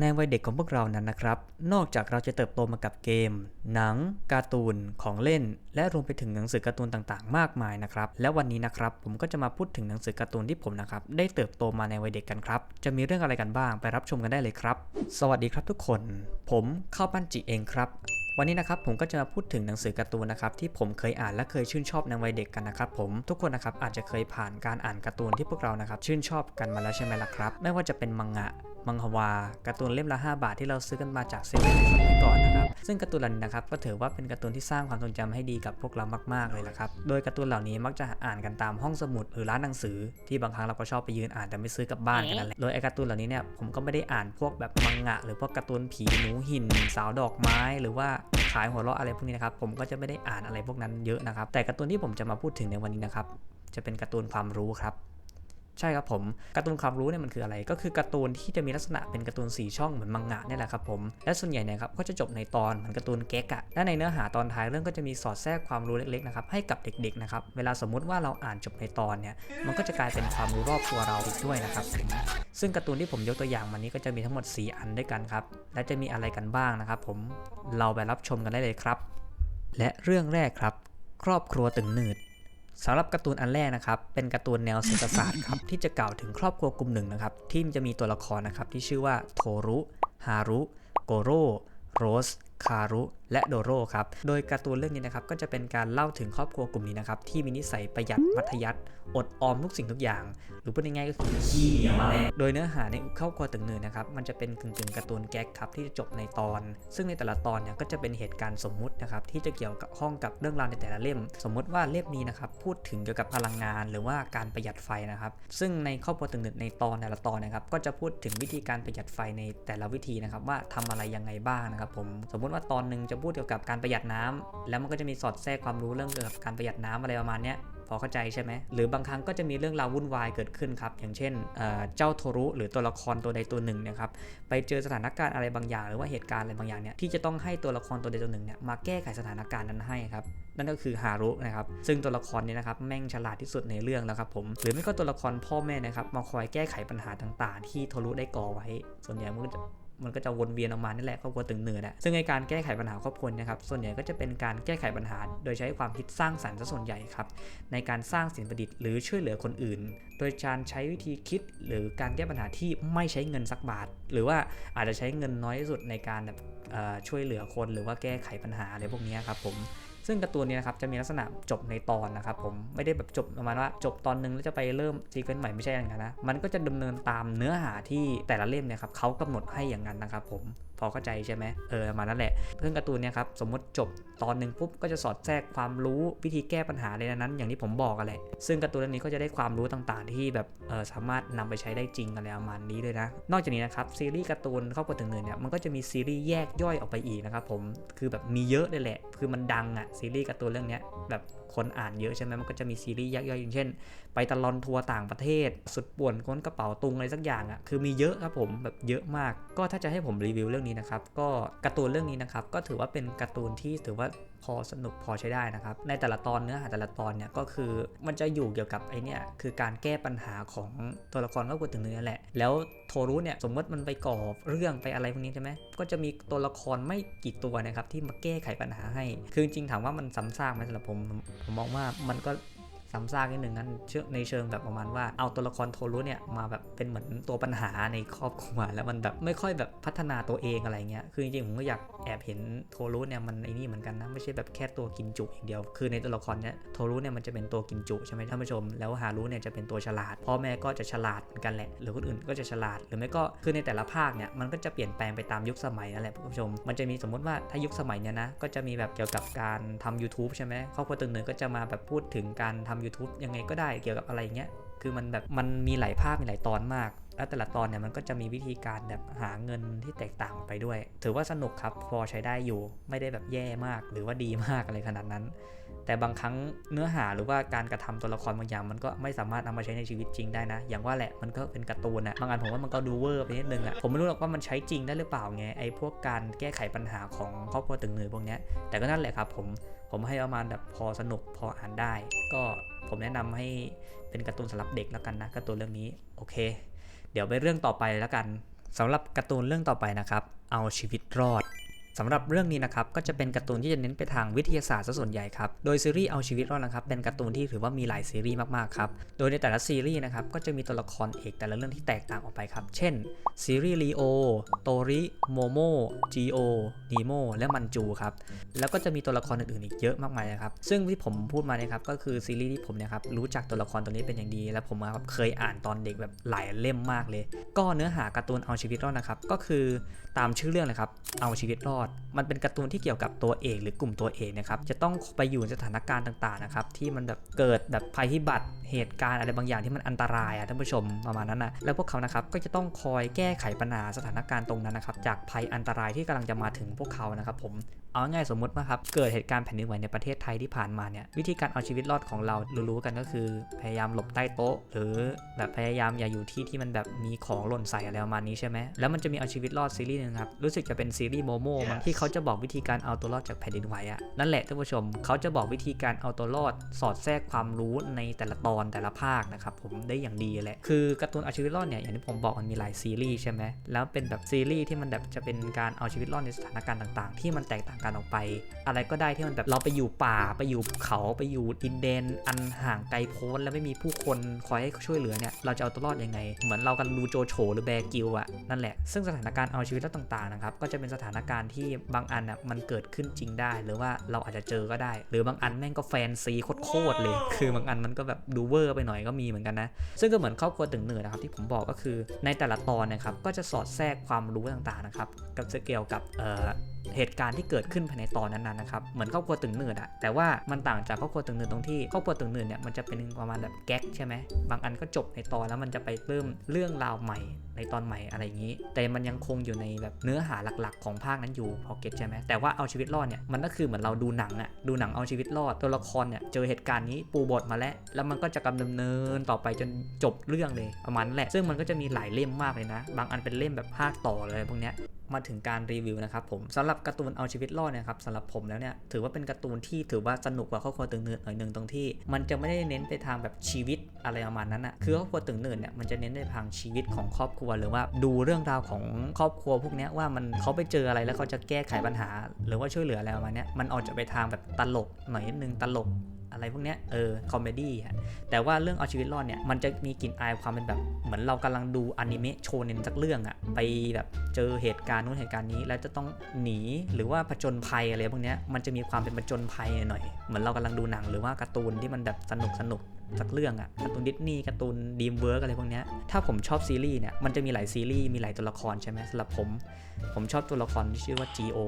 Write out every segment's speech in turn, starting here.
ในวัยเด็กของพวกเรานั้นนะครับ นอกจากเราจะเติบโตมากับเกม หนัง การ์ตูน ของเล่น และรวมไปถึงหนังสือการ์ตูนต่างๆ มากมายนะครับ และวันนี้นะครับผมก็จะมาพูดถึงหนังสือการ์ตูนที่ผมนะครับได้เติบโตมาในวัยเด็กกันครับ จะมีเรื่องอะไรกันบ้างไปรับชมกันได้เลยครับ สวัสดีครับทุกคน ผมข้าวปั้นจิเองครับวันนี้นะครับผมก็จะมาพูดถึงหนังสือการ์ตูนนะครับที่ผมเคยอ่านและเคยชื่นชอบในวัยเด็กกันนะครับผมทุกคนนะครับอาจจะเคยผ่านการอ่านการ์ตูนที่พวกเรานะครับชื่นชอบกันมาแล้วใช่ไหมล่ะครับ ไม่ว่าจะเป็นมังงะ มังฮวาการ์ตูนเล่มละ 5 บาทที่เราซื้อกันมาจากเซเว่นในสมัยก่อนนะครับ ซึ่งการ์ตูนเหล่านี้นะครับก็ถือว่าเป็นการ์ตูนที่สร้างความทรงจำให้ดีกับพวกเรามากๆเลยละครับ โดยการ์ตูนเหล่านี้มักจะอ่านกันตามห้องสมุดหรือร้านหนังสือที่บางครั้งเราก็ชอบไปยืนอ่านแต่ไม่ซื้อกลับบ้านกันนั่นแหละ โดยไอ้การ์ตูนเหล่านี้เนี่ยผมก็ไม่ได้อ่านพวกแบบมังงะ หรือพวกการ์ตูนผีหนูหิน สาวดอกไม้ หรือว่าขายหัวเราะอะไรพวกนี้นะครับผมก็จะไม่ได้อ่านอะไรพวกนั้นเยอะนะครับแต่การ์ตูนที่ผมจะมาพูดถึงในวันนี้นะครับจะเป็นการ์ตูนความรู้ครับ ใช่ครับผมการ์ตูนความรู้เนี่ยมันคืออะไร ก็คือการ์ตูนที่จะมีลักษณะเป็นการ์ตูนสีช่องเหมือนมังงะนี่แหละครับผมและส่วนใหญ่เนี่ยครับก็จะจบในตอนเหมือนการ์ตูนเก๊กอะและในเนื้อหาตอนท้ายเรื่องก็จะมีสอดแทรกความรู้เล็กๆนะครับให้กับเด็กๆนะครับเวลาสมมุติว่าเราอ่านจบในตอนเนี่ยมันก็จะกลายเป็นความรู้รอบตัวเราอีกด้วยนะครับซึ่งการ์ตูนที่ผมยกตัวอย่างมานี้ก็จะมีทั้งหมด 4 อันด้วยกันครับและจะมีอะไรกันบ้างนะครับผมเราไปรับชมกันได้เลยครับ และเรื่องแรกครับ ครอบครัวตึงหนืด สำหรับการ์ตูนอันแรกนะครับ เป็นการ์ตูนแนวเศรษฐศาสตร์ครับ ที่จะกล่าวถึงครอบครัวกลุ่มหนึ่งนะครับ ที่จะมีตัวละครนะครับที่ชื่อว่าโทรุฮารุ โกโร่โรสคารุ และโดโร่ครับ โดยการ์ตูนเรื่องนี้นะครับก็จะเป็นการเล่าถึงครอบครัวกลุ่มนี้นะครับที่มีนิสัยประหยัดมัธยัติอดออมทุกสิ่งทุกอย่าง หรือพูดง่ายๆก็คือขี้เหนียวแหละโดยเนื้อหาในครอบครัวตึงเนินนะครับมันจะเป็นกึ่งๆการ์ตูนแก๊กครับที่จะจบในตอน ซึ่งในแต่ละตอนเนี่ยก็จะเป็นเหตุการณ์สมมุตินะครับที่จะเกี่ยวกับข้องกับเรื่องราวในแต่ละเล่ม สมมุติว่าเล่มนี้นะครับพูดถึงเกี่ยวกับพลังงาน หรือว่าการประหยัดไฟนะครับ ซึ่งในครอบครัวตึงเนินในตอนแต่ละตอนนะครับก็จะพูดถึงวิธีการประหยัดไฟในแต่ละวิธีนะครับว่าทำอะไรยังไงบ้างนะครับผมสมมมติว่าตอนหนึ่งจะพูดเกี่ยวกับการประหยัดน้ำแล้วมันก็จะมีสอดแทรกความรู้เรื่องเกี่ยวกับการประหยัดน้ำอะไรประมาณนี้พอเข้าใจใช่ไหมหรือบางครั้งก็จะมีเรื่องราววุ่นวายเกิดขึ้นครับ อย่างเช่นเเจ้าโทรุหรือตัวละครตัวใดตัวหนึ่งเนะครับไปเจอสถานการณ์อะไรบางอย่าง หรือว่าเหตุการณ์อะไรบางอย่างเนี่ยที่จะต้องให้ตัวละครตัวใดตัวหนึ่งเนี่ยมาแก้ไขสถานการณ์นั้นให้ครับนั่นก็คือฮารุนะครับซึ่งตัวละครเนี่ยนะครับแม่งฉลาดที่สุดในเรื่องแล้วครับผมหรือไม่ก็ตัวละครพ่อแม่นะครับมาคอยแก้ไขปัญหาต่าง ๆ ที่โทรุได้ก่อไว้ ส่วนใหญ่มันก็จะ มันก็จะวนเวียนออกมานี่แหละครอบครัวตึงเนือแหละซึ่งในการแก้ไขปัญหาครอบครัวนะครับส่วนใหญ่ก็จะเป็นการแก้ไขปัญหา โดยใช้ความคิดสร้างสรรค์ซะส่วนใหญ่ครับในการสร้างสิ่งประดิษฐ์หรือช่วยเหลือคนอื่น โดยการใช้วิธีคิดหรือการแก้ปัญหาที่ไม่ใช้เงินสักบาท หรือว่าอาจจะใช้เงินน้อยที่สุดในการแบบช่วยเหลือคนหรือว่าแก้ไขปัญหาอะไรพวกนี้ครับผม ซึ่งการ์ตูนนี้นะครับจะมีลักษณะจบในตอนนะครับผมไม่ได้แบบจบประมาณว่าจบตอนหนึงแล้วจะไปเริ่มซีเควนต์ใหม่ไม่ใช่อย่างนั้นนะมันก็จะดำเนินตามเนื้อหาที่แต่ละเล่มเนี่ยครับเขากำหนดให้อย่างนั้นนะครับผม อเข้าใจใช่ไหมเออมานั่นแหละซึ่งการ์ตูนเนี่ยครับสมมติจบตอนหนึ่งปุ๊บก็จะสอดแทรกความรู้วิธีแก้ปัญหาในนั้น อย่างที่ผมบอกกันแหละซึ่งการ์ตูนเรื่องนี้ก็จะได้ความรู้ต่างๆ ที่แบบเออสามารถนำไปใช้ได้จริงอะไรประมาณนี้เลยนะ นอกจากนี้นะครับซีรีส์การ์ตูนครอบครัวถึงเนินเนี่ยมันก็จะมีซีรีส์แยกย่อยออกไปอีกนะครับผมคือแบบมีเยอะเลยแหละ คือมันดังอะซีรีส์การ์ตูนเรื่องเนี้ยแบบ คนอ่านเยอะใช่ไหมมันก็จะมีซีรีส์ยักษ์ย่อยอย่างเช่น ไปตลอนทัวร์ต่างประเทศ สุดป่วนก้นกระเป๋าตุงอะไรสักอย่างอะ่ะคือมีเยอะครับผมแบบเยอะมาก ก็ถ้าจะให้ผมรีวิวเรื่องนี้นะครับก็การ์ตูนเรื่องนี้นะครับก็ถือว่าเป็นการ์ตูนที่ถือว่า พอสนุกพอใช้ได้นะครับ ในแต่ละตอนเนื้อหาแต่ละตอนเนี่ยก็คือมันจะอยู่เกี่ยวกับไอเนี่ยคือการแก้ปัญหาของตัวละครก็คือถึงเนื้อแหละ แล้วโทรุเนี่ยสมมติมันไปก่อเรื่องไปอะไรพวกนี้ใช่ไหมก็จะมีตัวละครไม่กี่ตัวนะครับที่มาแก้ไขปัญหาให้ คือจริงถามว่ามันซ้ำซากไหมสำหรับผมผมมองว่ามันก็ ซ้ำซากนิดนึงนั้นเชื่อในเชิงแบบประมาณว่าเอาตัวละครโทรุเนี่ยมาแบบเป็นเหมือนตัวปัญหาในครอบครัวแล้วมันแบบไม่ค่อยแบบพัฒนาตัวเองอะไรเงี้ยคือจริงๆผมก็อยากแอบเห็นโทรุเนี่ยมันไอ้นี่เหมือนกันนะไม่ใช่แบบแค่ตัวกินจุอย่างเดียว คือในตัวละครเนี่ยโทรุเนี่ยมันจะเป็นตัวกินจุใช่ไหมท่านผู้ชม แล้วฮารุเนี่ยจะเป็นตัวฉลาดพ่อแม่ก็จะฉลาดเหมือนกันแหละหรือคนอื่นก็จะฉลาดหรือไม่ก็คือในแต่ละภาคเนี่ยมันก็จะเปลี่ยนแปลงไปตามยุคสมัยนั่นแหละท่านผู้ชม มันจะมีสมมติว่าถ้ายุคสมัยเนี่ยนะก็จะมีแบบเกี่ยวกับการทำ YouTube ใช่ไหมครอบครัวตึงเนินก็จะมาแบบพูดถึงการทำ YouTube ยังไงก็ได้เกี่ยวกับอะไรเงี้ย คือมันแบบมันมีหลายภาคมีหลายตอนมาก แล้วแต่ละตอนเนี่ยมันก็จะมีวิธีการแบบหาเงินที่แตกต่างออกไปด้วย ถือว่าสนุกครับพอใช้ได้อยู่ไม่ได้แบบแย่มากหรือว่าดีมากอะไรขนาดนั้น แต่บางครั้งเนื้อหาหรือว่าการกระทำตัวละครบางอย่าง มันก็ไม่สามารถนำมาใช้ในชีวิตจริงได้นะ อย่างว่าแหละมันก็เป็นการ์ตูนอะบางอันผมว่ามันก็ดูเวอร์ไปนิดนึงอะผมไม่รู้หรอกว่ามันใช้จริงได้หรือเปล่าไงไอ้พวกการแก้ไขปัญหาของครอบครัวตึงเนือพวกเนี้ยแต่ก็นั่นแหละครับผมผมให้ประมาณแบบพอสนุกพออ่านได้ ก็ ผมแนะนำให้เป็นการ์ตูนสำหรับเด็กแล้วกันนะการ์ตูนเรื่องนี้โอเค เดี๋ยวไปเรื่องต่อไปแล้วกันสำหรับการ์ตูนเรื่องต่อไปนะครับ เอาชีวิตรอด สำหรับเรื่องนี้นะครับก็จะเป็นการ์ตูนที่จะเน้นไปทางวิทยาศาสตร์ซะส่วนใหญ่ครับโดยซีรีส์เอาชีวิตรอดนะครับเป็นการ์ตูนที่ถือว่ามีหลายซีรีส์มากๆครับโดยในแต่ละซีรีส์นะครับก็จะมีตัวละครเอกแต่ละเรื่องที่แตกต่างออกไปครับเช่นซีรีส์ลีโอโตริโมโมจีโอนีโมและมันจูครับแล้วก็จะมีตัวละครอื่นๆอีกเยอะมากมายนะครับซึ่งที่ผมพูดมาเนี่ยครับก็คือซีรีส์ที่ผมเนี่ยครับรู้จักตัวละครตัวนี้เป็นอย่างดี และผมครับเคยอ่านตอนเด็กแบบหลายเล่มมากเลย ก็เนื้อหาการ์ตูนเอาชีวิตรอดนะครับก็คือตามชื่อเรื่องเลยครับเอาชีวิตรอดมันเป็นการ์ตูนที่เกี่ยวกับตัวเอกหรือกลุ่มตัวเอกนะครับ จะต้องไปอยู่ในสถานการณ์ต่างๆนะครับที่มันแบบเกิดแบบภัยพิบัติเหตุการณ์อะไรบางอย่างที่มันอันตรายอะท่านผู้ชมประมาณนั้นนะแล้วพวกเขานะครับก็จะต้องคอยแก้ไขปัญหาสถานการณ์ตรงนั้นนะครับจากภัยอันตรายที่กำลังจะมาถึงพวกเขานะครับผม เอาง่ายๆสมมุติว่าครับ เกิดเหตุการณ์แผ่นดินไหวในประเทศไทยที่ผ่านมาเนี่ยวิธีการเอาชีวิตรอดของเรารู้ๆกันก็คือ พยายามหลบใต้โต๊ะ หรือแบบพยายามอย่าอยู่ที่ที่มันแบบมีของหล่นใส่อะไรประมาณนี้ใช่ไหมแล้วมันจะมีเอาชีวิตรอดซีรีส์หนึงครับรู้สึกจะเป็นซีรีส์โมโม่มั้งที่เขาจะบอกวิธีการเอาตัวรอดจากแผ่นดินไหวอะนั่นแหละท่านผู้ชมเขาจะบอกวิธีการเอาตัวรอดสอดแทรกความรู้ในแต่ละตอนแต่ละภาคนะครับผมได้อย่างดีแหละคือการ์ตูนเอาชีวิตรอดเนี่ยอย่างที่ผมบอกมันมีหลายซีรีส์ใช่ไหมแล้วเป็นแบบซีรีส์ที่มันแบบจะเป็นการเอาชีวิตรอดในสถานการณ์ต่าง ๆ ที่มันแตกต่างกันออกไป อะไรก็ได้ที่มันแบบเราไปอยู่ป่าไปอยู่เขาไปอยู่ดินแดนอันห่างไกลโพ้นแล้วไม่มีผู้คนคอยให้ช่วยเหลือเนี่ยเราจะเอาตัวรอดยังไง เหมือนเรากันดูโจโฉหรือแบกิลอะนั่นแหละซึ่งสถานการณ์เอาชีวิตรอดต่างๆนะครับก็จะเป็นสถานการณ์ที่บางอันอะมันเกิดขึ้นจริงได้ หรือว่าเราอาจจะเจอก็ได้ หรือบางอันแม่งก็แฟนซีโคตรเลย คือบางอันมันก็แบบดูเวอร์ไปหน่อยก็มีเหมือนกันนะซึ่งก็เหมือนครอบครัวตึงเหนือนะครับที่ผมบอกก็คือในแต่ละตอนนะครับก็จะสอดแทรกความรู้ต่างๆนะครับกับเกี่ยวกับเอ่อเหตุการณ์ที่เกิดขึ้นภายในตอนนั้นๆนะครับเหมือนครอบครัวตึงหนืดอะแต่ว่ามันต่างจากครอบครัวตึงหนืดตรงที่ครอบครัวตึงหนืดเนี่ยมันจะเป็นประมาณแบบแก๊กใช่ไหมบางอันก็จบในตอนแล้วมันจะไปเริ่มเรื่องราวใหม่ในตอนใหม่อะไรอย่างนี้ แต่มันยังคงอยู่ในแบบเนื้อหาหลักๆ ของภาคนั้นอยู่พอเก็ตใช่ไหมแต่ว่าเอาชีวิตรอดเนี่ยมันก็คือเหมือนเราดูหนังอะดูหนังเอาชีวิตรอดตัวละครเนี่ยเจอเหตุการณ์นี้ปูบทมาแล้ว แล้วมันก็จะกำดำเนินต่อไปจนจบเรื่องเลยประมาณนั้นแหละ ซึ่งมันก็จะมีหลายเล่มมากเลยนะ บางอันเป็นเล่มแบบภาคต่อเลยพวกเนี้ยมาถึงการรีวิวนะครับผมสำหรับการ์ตูนเอาชีวิตรอดเนยครับสำหรับผมแล้วเนี่ยถือว่าเป็นการ์ตูนที่ถือว่าสนุกกว่าครอบครัวตึงเนิร์ดหน่อยหนึ่งตรงที่ มันจะไม่ได้เน้นไปทางแบบชีวิตอะไรประมาณนั้นอะคือครอบครัวตึงเนิร์ดเนี่ยมันจะเน้นในทางชีวิตของครอบครัวหรือว่าดูเรื่องราวของครอบครัวพวกนี้ว่ามันเขาไปเจออะไรแล้วเขาจะแก้ไขปัญหา หรือว่าช่วยเหลืออะไรประมาณเนี้ยมันออกจะไปทางแบบตลกหน่อยนิดนึงตลกอะไรพวกเนี้ยเออคอมเมดี้ฮะแต่ว่าเรื่องเอาชีวิตรอดเนี่ยมันจะมีกลิ่นอายความเป็นแบบ เหมือนเรากำลังดูอนิเมะโชเน็นสักเรื่องอะไปแบบเจอเหตุการณ์นู้นเหตุการณ์นี้ แล้วจะต้องหนีหรือว่าผจญภัยอะไรพวกเนี้ยมันจะมีความเป็นผจญภัยหน่อย เหมือนเรากำลังดูหนังหรือว่าการ์ตูนที่มันแบบสนุกสนุก สักเรื่องอะการ์ตูนดิสนีย์การ์ตูนดีมเวิร์กอะไรพวกเนี้ยถ้าผมชอบซีรีส์เนี่ยมันจะมีหลายซีรีส์มีหลายตัวละครใช่ไหมสำหรับผม ผมชอบตัวละครที่ชื่อว่า G.O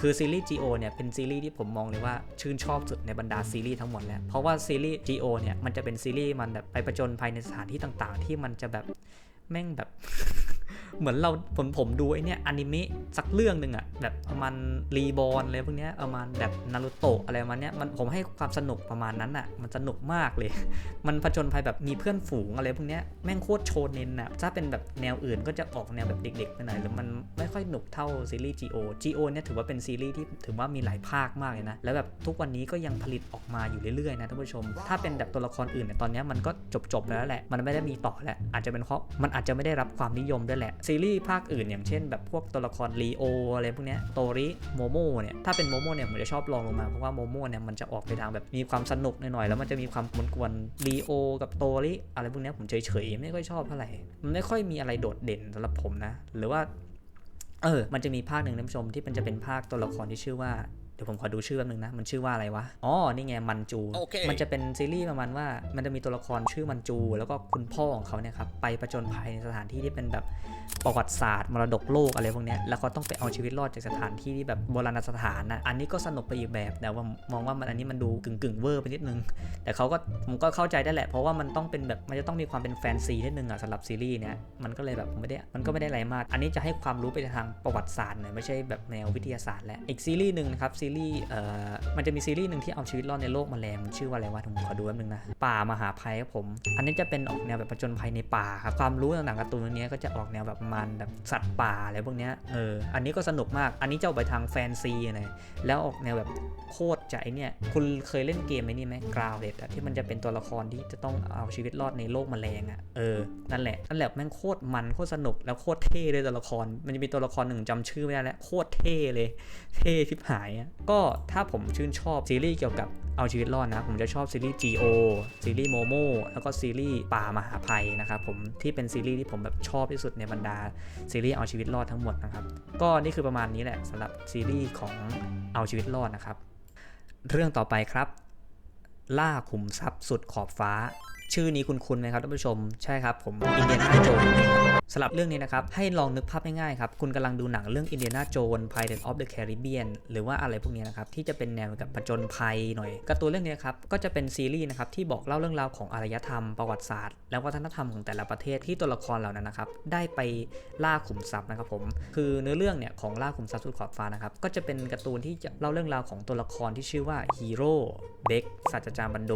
คือซีรีส์ G.O เนี่ยเป็นซีรีส์ที่ผมมองเลยว่าชื่นชอบสุดในบรรดาซีรีส์ทั้งหมดแล้วเพราะว่าซีรีส์ G.O เนี่ยมันจะเป็นซีรีส์มันแบบไปประจนภัยในสถานที่ต่าง ๆ ที่มันจะแบบแม่งแบบ เหมือนเราผมผมดูไอเนี้ยอนิเมะสักเรื่องหนึ่งอะแบบประมาณรีบอลอะไรพวกเนี้ยประมาณแบบนารูโตะอะไรประมาณเนี้ยมันผมให้ความสนุกประมาณนั้นอะมันสนุกมากเลย มันผจญภัยแบบมีเพื่อนฝูงอะไรพวกเนี้ยแม่งโคตรโชเน้นอะถ้าเป็นแบบแนวอื่นก็จะออกแนวแบบเด็กๆไปหน่อยหรือมันไม่ค่อยหนุกเท่าซีรีส์ GO GO เนี่ยถือว่าเป็นซีรีส์ที่ถือว่ามีหลายภาคมากเลยนะแล้วแบบทุกวันนี้ก็ยังผลิตออกมาอยู่เรื่อยๆนะท่านผู้ชม ถ้าเป็นแบบตัวละครอื่นเนี่ยตอนนี้มันก็จบๆแล้วแหละ มันไม่ได้มีต่อแล้วอาจจะเป็นเพราะมันอาจจะไม่ได้รับความนิยมด้วยแหละซีรีส์ภาคอื่น อย่างเช่นแบบพวกตัวละครลีโออะไรพวกนี้โตริโมโมเนี่ยถ้าเป็นโมโมเนี่ยผมจะชอบลองลงมาเพราะว่าโมโมเนี่ยมันจะออกไปทางแบบมีความสนุกหน่อยๆแล้วมันจะมีความกวนๆลีโอกับโตริอะไรพวกนี้ผมเฉยๆไม่ค่อยชอบเท่าไหร่มันไม่ค่อยมีอะไรโดดเด่นสำหรับผมนะ หรือว่าเออ มันจะมีภาคหนึ่งท่านผู้ชมที่มันจะเป็นภาคตัวละครที่ชื่อว่า เดี๋ยวผมขอดูชื่อแป๊บนึงนะ มันชื่อว่าอะไรวะ อ๋อ นี่ไง มันจูโอเคมันจะเป็นซีรีส์ประมาณว่า มันจะมีตัวละครชื่อมันจู แล้วก็คุณพ่อของเขาเนี่ยครับ ไปประจนภัยในสถานที่ที่เป็นแบบประวัติศาสตร์ มรดกโลกอะไรพวกเนี้ย แล้วเขาต้องไปเอาชีวิตรอดจากสถานที่ที่แบบโบราณสถานนะอันนี้ก็สนุกไปอีกแบบ แต่ว่ามองว่ามันอันนี้มันดูกึ่งกึ่งๆเวอร์ไปนิดนึง แต่เขาก็ผมก็เข้าใจได้แหละ เพราะว่ามันต้องเป็นแบบ มันจะต้องมีความเป็นแฟนซีนิดนึงอะสำหรับซีรีส์เนี้ย มันก็เลยแบบไม่ได้ มันก็ไม่ได้อะไรมาก อันนี้จะให้ความรู้ไปทางประวัติศาสตร์หน่อยไม่ใช่แบบแนววิทยาศาสตร์แหละอีกซีรีส์หนึ่งนะครับซีซีรีส์เอ่อมันจะมีซีรีส์หนึ่งที่เอาชีวิตรอดในโลกแมลงชื่อว่าอะไรวะผมขอดูแป๊บนึงนะป่ามหาภัยครับผม อันนี้จะเป็นออกแนวแบบผจญภัยในป่าครับความรู้ต่างๆการ์ตูนเรื่องนี้ก็จะออกแนวแบบมันแบบสัตว์ป่าอะไรพวกเนี้ยเอออันนี้ก็สนุกมากอันนี้จะออกไปทางแฟนซีหน่อยแล้วออกแนวแบบโคตรจะไอเนี่ยคุณเคยเล่นเกมไอ้นี่ไหมกราวเดดที่มันจะเป็นตัวละครที่จะต้องเอาชีวิตรอดในโลกแมลงอะเออนั่นแหละนั่นแหละแม่งโคตรมันโคตรสนุกแล้วโคตรเท่เลยตัวละคร มันจะมีตัวละครหนึ่งจำชื่อไม่ได้แล้วโคตรเท่เลย เท่ชิบหายอะก็ถ้าผมชื่นชอบซีรีส์เกี่ยวกับเอาชีวิตรอดนะ ผมจะชอบซีรีส์ GO ซีรีส์โมโมแล้วก็ซีรีส์ป่ามหาภัยนะครับผมที่เป็นซีรีส์ที่ผมแบบชอบที่สุดในบรรดาซีรีส์เอาชีวิตรอดทั้งหมดนะครับก็นี่คือประมาณนี้แหละสำหรับซีรีส์ของเอาชีวิตรอดนะครับ เรื่องต่อไปครับ ล่าขุมทรัพย์สุดขอบฟ้า ชื่อนี้คุณคุณไหมครับท่านผู้ชม ใช่ครับผมอินเดียนาโจนสำหรับเรื่องนี้นะครับให้ลองนึกภาพง่ายๆครับคุณกำลังดูหนังเรื่องอินเดียนาโจน Pirates of the Caribbean หรือว่าอะไรพวกนี้นะครับที่จะเป็นแนวกับผจญภัยหน่อยการ์ตูนเรื่องนี้ครับก็จะเป็นซีรีส์นะครับที่บอกเล่าเรื่องราวของอารยธรรมประวัติศาสตร์ และวัฒนธรรมของแต่ละประเทศที่ตัวละครเหล่านั้นนะครับได้ไปล่าขุมทรัพย์นะครับผมคือเนื้อเรื่องเนี่ยของล่าขุมทรัพย์สุดขอบฟ้านะครับก็จะเป็นการ์ตูนที่จะเล่าเรื่องราวของตัวละครที่ชื่อว่าฮีโร่เบคสตราจาบันโด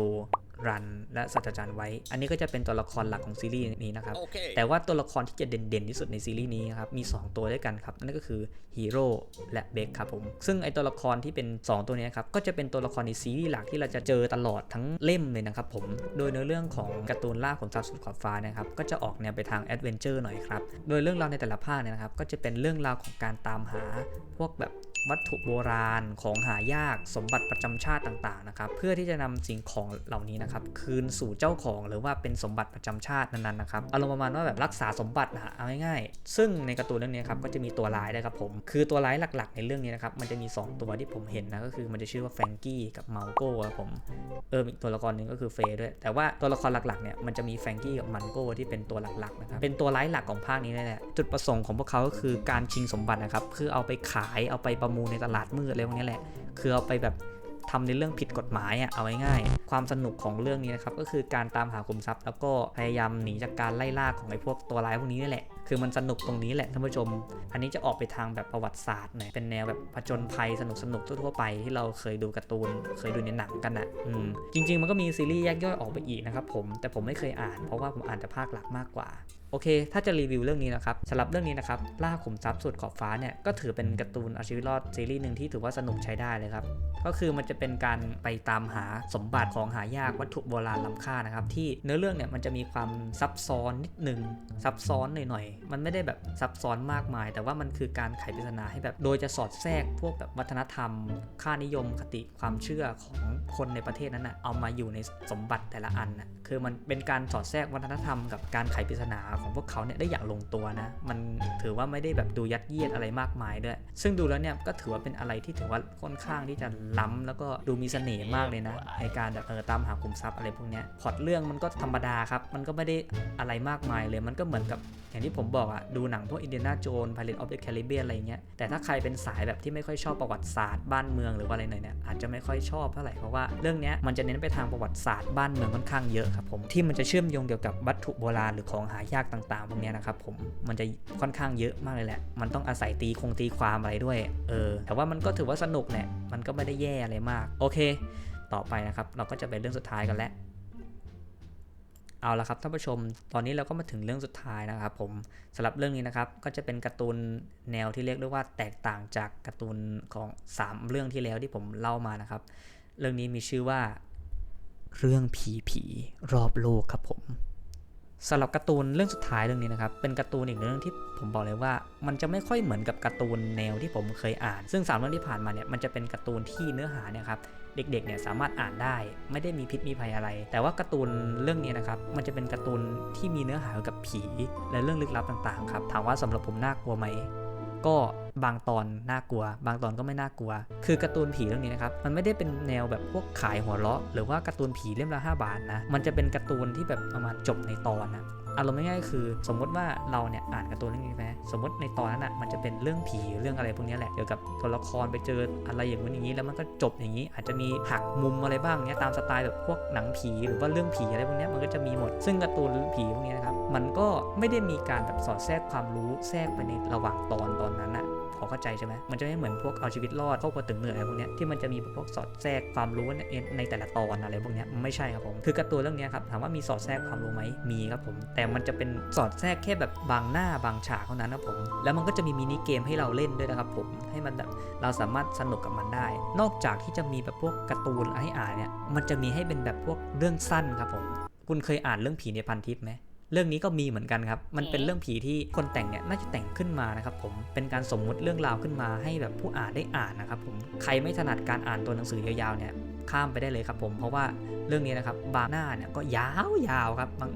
รันและศาสตราจารย์ไว้ อันนี้ก็จะเป็นตัวละครหลักของซีรีส์นี้นะครับ Okay. แต่ว่าตัวละครที่จะเด่นๆที่สุดในซีรีส์นี้นะครับมี 2 ตัวด้วยกันครับ นั่นก็คือฮีโร่และเบคครับผม ซึ่งไอตัวละครที่เป็น 2 ตัวเนี้ยครับ ก็จะเป็นตัวละครในซีรีส์หลักที่เราจะเจอตลอดทั้งเล่มเลยนะครับผม โดยเนื้อเรื่องของการ์ตูนล่าขนทรัพย์สุดขอบฟ้านะครับ ก็จะออกแนวไปทางแอดเวนเจอร์หน่อยครับ โดยเรื่องราวในแต่ละภาคเนี่ยนะครับ ก็จะเป็นเรื่องราวของการตามหาพวกแบบ วัตถุโบราณของหายากสมบัติประจำชาติต่างๆนะครับเพื่อที่จะนำสิ่งของเหล่านี้นะครับคืนสู่เจ้าของหรือว่าเป็นสมบัติประจำชาตินั้นๆนะครับอารมณ์ประมาณว่าแบบรักษาสมบัตินะฮะเอาง่ายๆซึ่งในการ์ตูนเรื่องนี้ครับก็จะมีตัวร้ายด้วยครับผมคือตัวร้ายหลักๆ ในเรื่องนี้นะครับมันจะมี 2 ตัวที่ผมเห็นนะก็คือมันจะชื่อว่าแฟรงกี้กับเมาโก้ครับผมเอออีกตัวละครหนึ่งก็คือเฟย์ด้วย แต่ว่าตัวละครหลักๆเนี่ยมันจะมีแฟรงกี้กับมันโก้ที่เป็นตัวหลักๆนะครับเป็นตัวร้ายหลักของภาคนี้นี่แหละจุดประสงค์ของพวกเขาก็คือการชิงสมบัตินะครับคือเอาไปขายเอาไปประมูลในตลาดมืดอะไรพวกนี้แหละ คือเอาไปแบบทำในเรื่องผิดกฎหมายอะเอาง่ายๆความสนุกของเรื่องนี้นะครับก็คือการตามหาคุมทรัพย์ แล้วก็พยายามหนีจากการไล่ล่าของไอ้พวกตัวร้ายพวกนี้นี่แหละ คือมันสนุกตรงนี้แหละท่านผู้ชม อันนี้จะออกไปทางแบบประวัติศาสตร์หน่อยเป็นแนวแบบผจญภัยสนุกสนุกๆทั่วๆไปที่เราเคยดูการ์ตูน เคยดูในหนังกันอะอืมจริง ๆ มันก็มีซีรีส์แยกย่อยออกไปอีกนะครับผมแต่ผมไม่เคยอ่านเพราะว่าผมอ่านแต่ภาคหลักมากกว่า โอเค ถ้าจะรีวิวเรื่องนี้นะครับสำหรับเรื่องนี้นะครับล่าขุมทรัพย์สุดขอบฟ้าเนี่ยก็ถือเป็นการ์ตูนเอาชีวิตรอดซีรีส์หนึ่งที่ถือว่าสนุกใช้ได้เลยครับ ก็คือมันจะเป็นการไปตามหาสมบัติของหายากวัตถุโบราณล้ำค่านะครับที่เนื้อเรื่องเนี่ยมันจะมีความซับซ้อนนิดหนึ่งซับซ้อนหน่อยๆมันไม่ได้แบบซับซ้อนมากมาย แต่ว่ามันคือการไขปริศนาให้แบบ โดยจะสอดแทรกพวกแบบวัฒนธรรม ค่านิยมคติความเชื่อของคนในประเทศนั้นนะเอามาอยู่ในสมบัติแต่ละอันนะคือมันเป็นการสอดแทรกวัฒนธรรมกับการไขปริศนาของพวกเขาเนี่ยได้อย่างลงตัวนะ มันถือว่าไม่ได้แบบดูยัดเยียดอะไรมากมายด้วย ซึ่งดูแล้วเนี่ยก็ถือว่าเป็นอะไรที่ถือว่าค่อนข้างที่จะล้ำแล้วก็ดูมีเสน่ห์มากเลยนะในการแบบเออตามหาคุมทรัพย์อะไรพวกเนี้ยพอตเรื่องมันก็ธรรมดาครับ มันก็ไม่ได้อะไรมากมายเลย มันก็เหมือนกับอย่างที่ผมบอกอะดูหนังพวกอินเดียนาโจน Pirates of the Caribbean อะไรเงี้ย แต่ถ้าใครเป็นสายแบบที่ไม่ค่อยชอบประวัติศาสตร์บ้านเมืองหรือว่าอะไรหน่อยเนี่ยอาจจะไม่ค่อยชอบเท่าไหร่เพราะว่าเรื่องเนี้ยมันจะเน้นไปทางประวัติศาสตร์บ้านเมืองค่อนข้างเยอะครับผมที่มันจะเชื่อมโยงเกี่ยวกับวัตถุโบราณหรือของหายากต่างๆพวกนี้นะครับผมมันจะค่อนข้างเยอะมากเลยแหละ มันต้องอาศัยตีคงตีความอะไรด้วยเออแต่ว่ามันก็ถือว่าสนุกเนี่ยมันก็ไม่ได้แย่อะไรมาก โอเค ต่อไปนะครับ เราก็จะไปเรื่องสุดท้ายกันแล้วเอาละครับท่านผู้ชม ตอนนี้เราก็มาถึงเรื่องสุดท้ายนะครับผมสำหรับเรื่องนี้นะครับก็จะเป็นการ์ตูนแนวที่เรียกได้ว่าแตกต่างจากการ์ตูนของ 3 เรื่องที่แล้วที่ผมเล่ามานะครับ เรื่องนี้มีชื่อว่า เรื่องผีผีรอบโลกครับผม สำหรับการ์ตูนเรื่องสุดท้ายเรื่องนี้นะครับ เป็นการ์ตูนอีกเรื่องที่ผมบอกเลยว่า มันจะไม่ค่อยเหมือนกับการ์ตูนแนวที่ผมเคยอ่าน ซึ่งสามเรื่องที่ผ่านมาเนี่ยมันจะเป็นการ์ตูนที่เนื้อหาเนี่ยครับเด็กๆเนี่ยสามารถอ่านได้ ไม่ได้มีพิษมีภัยอะไร แต่ว่าการ์ตูนเรื่องนี้นะครับมันจะเป็นการ์ตูนที่มีเนื้อหาเกี่ยวกับผี และเรื่องลึกลับต่างๆครับถามว่าสำหรับผมน่ากลัวไหมก็ บางตอนน่ากลัว บางตอนก็ไม่น่ากลัว คือการ์ตูนผีเรื่องนี้นะครับ มันไม่ได้เป็นแนวแบบพวกขายหัวเราะ หรือว่าการ์ตูนผีเล่มละ5บาทนะ มันจะเป็นการ์ตูนที่แบบประมาณจบในตอนนะอารมณ์ง่ายๆคือ สมมติว่าเราเนี่ยอ่านการ์ตูนเรื่องนี้ไปสมมติในตอนนั้นอะมันจะเป็นเรื่องผีเรื่องอะไรพวกนี้แหละเกี่ยวกับตัวละครไปเจออะไรอย่างนู้นอย่างนี้ แล้วมันก็จบอย่างนี้ อาจจะมีหักมุมอะไรบ้างเนี้ยตามสไตล์แบบพวกหนังผีหรือว่าเรื่องผีอะไรพวกนี้มันก็จะมีหมด ซึ่งการ์ตูนผีพวกนี้นะครับมันก็ไม่ได้มีการแบบสอดแทรกความรู้แทรกไปในระหว่างตอนตอนนั้นอะ พอเข้าใจใช่ไหมมันจะไม่เหมือนพวกเอาชีวิตรอดครอบครัวตึงเหนื่อยอะไรพวกเนี้ยที่มันจะมีพวกสอดแทรกความรู้ในในแต่ละตอนอะไรพวกเนี้ยไม่ใช่ครับผมคือการ์ตูนเรื่องเนี้ยครับถามว่ามีสอดแทรกความรู้ไหมมีครับผม แต่มันจะเป็นสอดแทรกแค่แบบบางหน้าบางฉากเท่านั้นนะผม แล้วมันก็จะมีมินิเกมให้เราเล่นด้วยนะครับผมให้มันแบบเราสามารถสนุกกับมันได้ นอกจากที่จะมีแบบพวกการ์ตูนให้อ่านเนี่ยมันจะมีให้เป็นแบบพวกเรื่องสั้นครับผม คุณเคยอ่านเรื่องผีในพันทิปไหม เรื่องนี้ก็มีเหมือนกันครับ มันเป็นเรื่องผีที่คนแต่งเนี่ยน่าจะแต่งขึ้นมานะครับผม เป็นการสมมุติเรื่องราวขึ้นมาให้แบบผู้อ่านได้อ่านนะครับผม ใครไม่ถนัดการอ่านตัวหนังสือยาวๆเนี่ยข้ามไปได้เลยครับผม เพราะว่าเรื่องนี้นะครับบางหน้าเนี่ยก็ยาวๆครับบาง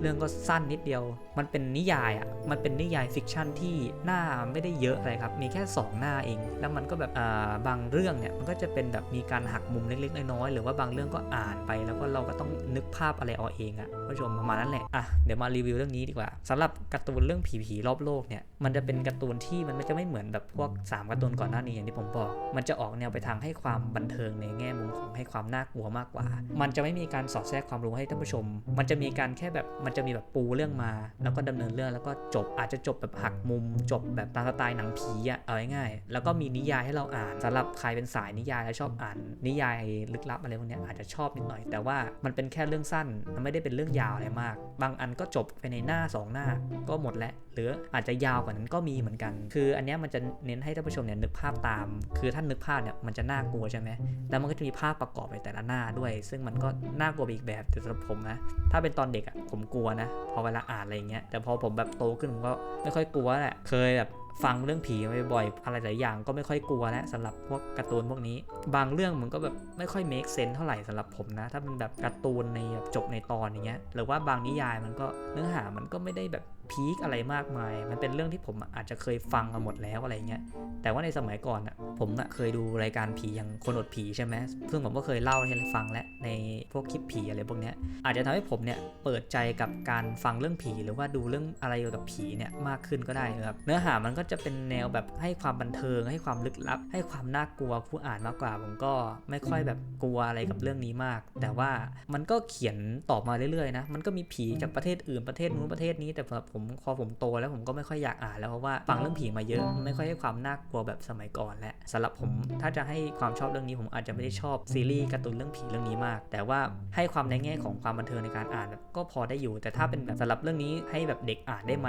เรื่องก็สั้นนิดเดียว มันเป็นนิยายอะ มันเป็นนิยายฟิกชันที่หน้าไม่ได้เยอะอะไรครับ มีแค่ 2 หน้าเอง แล้วมันก็แบบอ่าบางเรื่องเนี่ย มันก็จะเป็นแบบมีการหักมุมเล็กๆ น้อยๆ หรือว่าบางเรื่องก็อ่านไป แล้วก็เราก็ต้องนึกภาพอะไรเอาเองอะผู้ชมประมาณนั้นแหละ อะ เดี๋ยวมารีวิวเรื่องนี้ดีกว่าสำหรับการ์ตูนเรื่องผีๆรอบโลกเนี่ย มันจะเป็นการ์ตูนที่มันไม่จะไม่เหมือนแบบพวกสามการ์ตูนก่อนหน้านี้อย่างที่ผมบอก มันจะออกแนวไปทางให้ความบันเทิงในแง่มุมของให้ความน่ากลัวมากกว่า มันจะไม่มีการสอดแทรกความรู้ให้ท่านผู้ชม มันจะมีการแค่แบบมันจะมีแบบปูเรื่องมา แล้วก็ดำเนินเรื่องแล้วก็จบอาจจะจบแบบหักมุม จบแบบตามสไตล์หนังผีอะเอาง่ายๆแล้วก็มีนิยายให้เราอ่านสำหรับใครเป็นสายนิยายแล้วชอบอ่าน นิยายลึกลับอะไรพวกเนี้ยอาจจะชอบนิดหน่อย แต่ว่ามันเป็นแค่เรื่องสั้นมันไม่ได้เป็นเรื่องยาวอะไรมาก บางอันก็จบไปในหน้าสองหน้าก็หมดแล้วหรืออาจจะยาวกว่านั้นก็มีเหมือนกัน คืออันเนี้ยมันจะเน้นให้ท่านผู้ชมเนี่ยนึกภาพตาม คือท่านนึกภาพเนี่ยมันจะน่ากลัวใช่ไหมแล้วมันก็จะมีภาพประกอบในแต่ละหน้าด้วย ซึ่งมันก็น่ากลัวไปอีกแบบแต่สำหรับผมนะถ้าเป็นตอนเด็กอะผมกลัวนะ พอเวลาอ่านอะไรเงี้ยแต่พอผมแบบโตขึ้นผมก็ไม่ค่อยกลัวแหละเคยแบบฟังเรื่องผีมาบ่อยๆอะไรหลายอย่างก็ไม่ค่อยกลัวแล้วสำหรับพวกการ์ตูนพวกนี้ บางเรื่องมันก็แบบไม่ค่อย make sense เท่าไหร่สำหรับผมนะ ถ้าเป็นแบบการ์ตูนในแบบจบในตอนอย่างเงี้ยหรือว่าบางนิยายมันก็เนื้อหามันก็ไม่ได้แบบ พีคอะไรมากมาย มันเป็นเรื่องที่ผมอาจจะเคยฟังมาหมดแล้วอะไรเงี้ย แต่ว่าในสมัยก่อนอะ ผมอะเคยดูรายการผีอย่างคนอดผีใช่ไหมซึ่งผมก็เคยเล่าให้ฟังและในพวกคลิปผีอะไรพวกเนี้ย อาจจะทำให้ผมเนี่ยเปิดใจกับการฟังเรื่องผี หรือว่าดูเรื่องอะไรเกี่ยวกับผีเนี่ยมากขึ้นก็ได้ครับ เนื้อหามันก็จะเป็นแนวแบบให้ความบันเทิง ให้ความลึกลับ ให้ความน่ากลัวผู้อ่านมากกว่า ผมก็ไม่ค่อยแบบกลัวอะไรกับเรื่องนี้มาก แต่ว่ามันก็เขียนตอบมาเรื่อยๆนะ มันก็มีผีจากประเทศอื่นประเทศนู้นประเทศนี้ แต่สำหรับผมพอผมโตแล้วผมก็ไม่ค่อยอยากอ่านแล้วเพราะว่าฟังเรื่องผีมาเยอะ ไม่ค่อยให้ความน่ากลัวแบบสมัยก่อนและสำหรับผมถ้าจะให้ความชอบเรื่องนี้ผมอาจจะไม่ได้ชอบซีรีส์การ์ตูนเรื่องผีเรื่องนี้มาก แต่ว่าให้ความในแง่ของความบันเทิงในการอ่านแบบก็พอได้อยู่ แต่ถ้าเป็นแบบสำหรับเรื่องนี้ให้แบบเด็กอ่านได้ไหม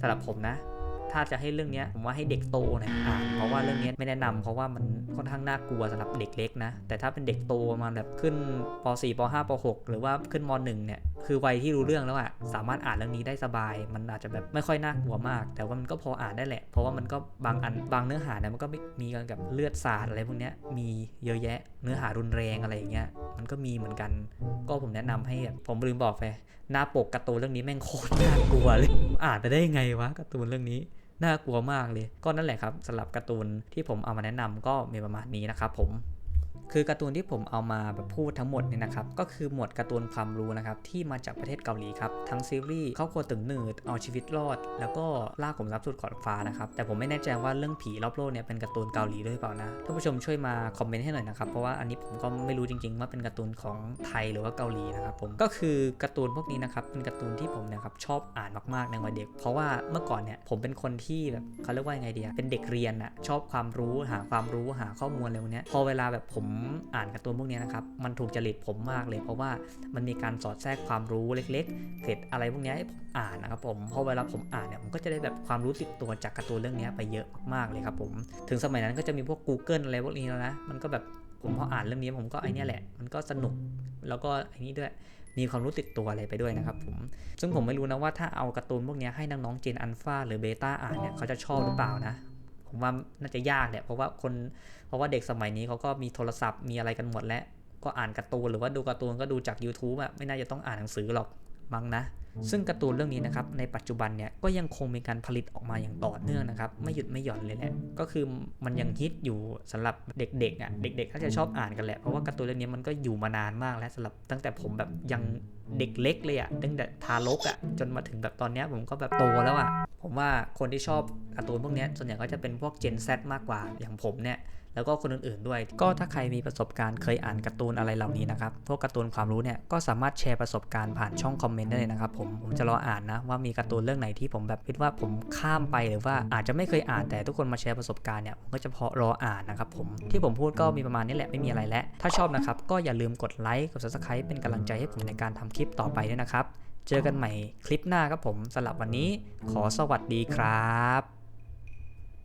สำหรับผมนะถ้าจะให้เรื่องนี้ผมว่าให้เด็กโตเนี่ยอ่านเพราะว่าเรื่องนี้ไม่แนะนำเพราะว่ามันค่อนข้างน่ากลัวสำหรับเด็กเล็กนะแต่ถ้าเป็นเด็กโตมาแบบขึ้นป .4 ป .5 ป .6 หรือว่าขึ้นม .1 เนี่ย คือวัยที่รู้เรื่องแล้วอะสามารถอ่านเรื่องนี้ได้สบาย มันอาจจะแบบไม่ค่อยน่ากลัวมาก แต่ว่ามันก็พออ่านได้แหละ เพราะว่ามันก็บางอันบางเนื้อหาเนี่ยมันก็มีกันกับเลือดสาดอะไรพวกเนี้ยมีเยอะแยะ เนื้อหารุนแรงอะไรอย่างเงี้ยมันก็มีเหมือนกัน ก็ผมแนะนำให้แบบผมลืมบอกไปหน้าปกการ์ตูนเรื่องนี้แม่งโคตรน่ากลัวเลยอ่านไปได้ยังไงวะการ์ตูนเรื่องนี้น่ากลัวมากเลย ก็นั่นแหละครับสำหรับการ์ตูนที่ผมเอามาแนะนำก็มีประมาณนี้นะครับผม คือการ์ตูนที่ผมเอามาแบบพูดทั้งหมดเนี่ยนะครับก็คือหมวดการ์ตูนความรู้นะครับที่มาจากประเทศเกาหลีครับทั้งซีรีส์ครอบครัวตึงหนืดเอาชีวิตรอด แล้วก็ล่าขุมทรัพย์สุดขอบฟ้านะครับแต่ผมไม่แน่ใจว่าเรื่องผีรอบโลกเนี่ยเป็นการ์ตูนเกาหลีด้วยหรือเปล่านะท่านผู้ชมช่วยมาคอมเมนต์ให้หน่อยนะครับเพราะว่าอันนี้ผมก็ไม่รู้จริง ๆ ว่าเป็นการ์ตูนของไทยหรือว่าเกาหลีนะครับผมก็คือการ์ตูนพวกนี้นะครับเป็นการ์ตูนที่ผมนี่ยครับชอบอ่านมากๆในวัยเด็ก เพราะว่าเมื่อก่อนเนี่ยผมเป็นคนที่แบบเขาเรียกว่าไงดีอะเป็นเด็กเรียนอะชอบความรู้หาความรู้หาข้อมูลอะไรพวกนี้พอเวลาแบบผมอ่านการ์ตูนพวกนี้นะครับ มันถูกจริตผมมากเลย เพราะว่ามันมีการสอดแทรกความรู้เล็กๆเกร็ดอะไรพวกนี้ให้ผมอ่านนะครับผมเพอเวลาผมอ่านเนี่ยผมก็จะได้แบบความรู้ติดตัวจากการ์ตูนเรื่องนี้ไปเยอะมากๆเลยครับผมถึงสมัยนั้นก็จะมีพวก Google อะไรพวกนี้แล้วนะมันก็แบบผมพออ่านเรื่องนี้ผมก็ไอเนี้ยแหละ มันก็สนุกแล้วก็ไอนี้ด้วยมีความรู้ติดตัวอะไรไปด้วยนะครับผม ซึ่งผมไม่รู้นะว่าถ้าเอาการ์ตูนพวกนี้ให้น้องๆเจนอัลฟาหรือเบต้าอ่านเนี่ยเขาจะชอบหรือเปล่านะ ผมว่าน่าจะยากแหละเพราะว่าคนเพราะว่าเด็กสมัยนี้เขาก็มีโทรศัพท์มีอะไรกันหมดแล้ว ก็อ่านการ์ตูนหรือว่าดูการ์ตูนก็ดูจาก YouTube อะไม่น่าจะต้องอ่านหนังสือหรอกมั้งนะ ซึ่งการ์ตูนเรื่องนี้นะครับในปัจจุบันเนี่ยก็ยังคงมีการผลิตออกมาอย่างต่อเนื่องนะครับ ไม่หยุดไม่หย่อนเลยแหละก็คือมันยังฮิตอยู่สำหรับเด็กๆอะเด็กๆก็จะชอบอ่านกันแหละเพราะว่าการ์ตูนเรื่องนี้มันก็อยู่มานานมากแล้วสำหรับตั้งแต่ผมแบบยังเด็กเล็กเลยอะตั้งแต่ทารกอะจนมาถึงแบบตอนเนี้ยผมก็แบบโตแล้วอะ ผมว่าคนที่ชอบการ์ตูนพวกนี้ส่วนใหญ่ก็จะเป็นพวก Gen Z มากกว่าอย่างผมเนี่ยแล้วก็คนอื่นๆด้วย ก็ถ้าใครมีประสบการณ์เคยอ่านการ์ตูนอะไรเหล่านี้นะครับ พวกการ์ตูนความรู้เนี่ยก็สามารถแชร์ประสบการณ์ผ่านช่องคอมเมนต์ได้เลยนะครับผม ผมจะรออ่านนะว่ามีการ์ตูนเรื่องไหนที่ผมแบบคิดว่าผมข้ามไปหรือว่าอาจจะไม่เคยอ่านแต่ทุกคนมาแชร์ประสบการณ์เนี่ยผมก็จะพอรออ่านนะครับผม ที่ผมพูดก็มีประมาณนี้แหละไม่มีอะไรแล้ว ถ้าชอบนะครับก็อย่าลืมกดไลค์กด subscribe เป็นกำลังใจให้ผมในการทำคลิปต่อไปด้วยนะครับ เจอกันใหม่คลิปหน้าครับผมสำหรับวันนี้ขอสวัสดีครับ